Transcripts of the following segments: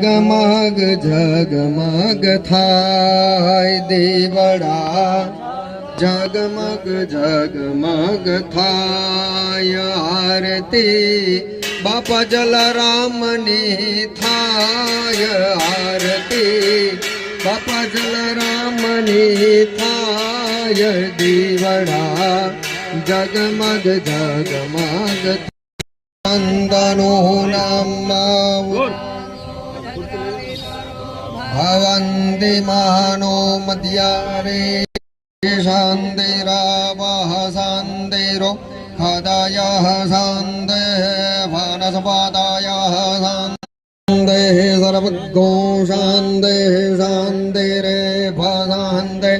જગમગ જગમગ થાય દેવડા જગમગ જગમગ થાય આરતી બાપા જલરામની થાય આરતી બાપા જલરામની થાય દીવડા જગમગ જગમગ ચંદનો નામ वन्दे मानो मध्यारे शान्तिरावः शान्तिरो हृदयः शान्तेः भानसपादायः शान्तेः सर्वगो शान्तेः शान्तिरे भशान्ते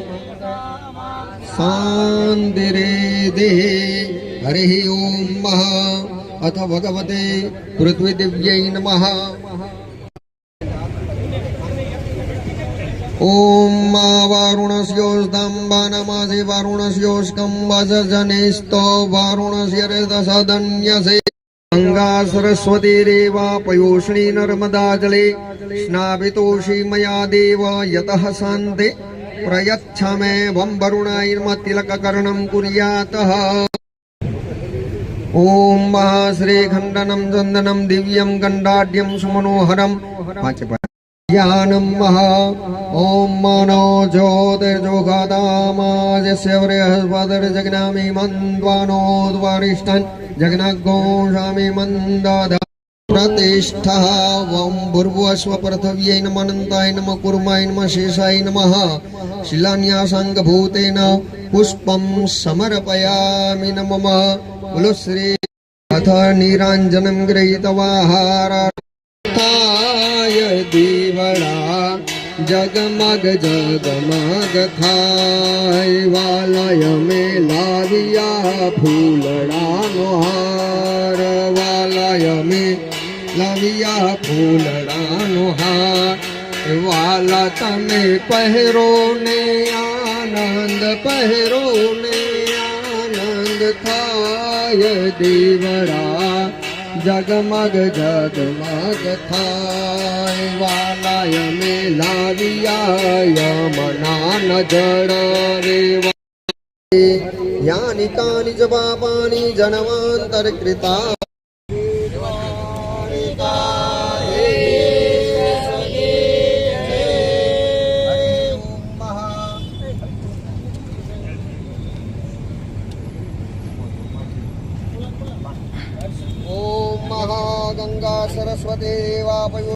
शान्तिरेदिः हरिः ॐ मः अथ भगवते पृथ्वीदिव्यै नमः वारुणस्योस्तम्बानमासि वारुणस्योस्कम्बसजनेस्तो वारुणस्य रदसदन्यसे गङ्गा सरस्वतीरेवा पयोष्णी नर्मदा जले। स्नापितोषि मया देव यतः शान्ते। प्रयच्छ मे वं वरुणैर्मतिलककर्णं कुर्यातः। ॐ महाश्रीखण्डनं चन्दनं दिव्यं गण्डाढ्यं सुमनोहरं। ज्ञानं महा। ॐ मनो ज्योतिर्जोगादामाजस्य बृहस्पतिर्जग्नामि मन्द्वानोद्वारिष्ठन् जग्नघोषामि मन्दद प्रतिष्ठः वं भूर्भुवस्व पृथिव्यै नमः नमः कुर्माय नमः। शेषाय नमः शिलान्यासाङ्गभूतेन पुष्पं समर्पयामि न मम बोलो श्री अथ निराञ्जनं गृहीतवाहाराय દીવડા જગમગ જગમગ થાય વાલય મે લાવ્યા ફૂલડાનો હાર વાલય મે લાવ્યા ફૂલડાનો હાર વાલા તમે પહેરો ને આનંદ પહેરો ને આનંદ થાય દીવડા जगमग जगमग थाय वालाय मेलारियाय मना नज़र रे यानि कानि च जनवांतर कृता Oh. महागंगा गङ्गा सरस्वती वापयो।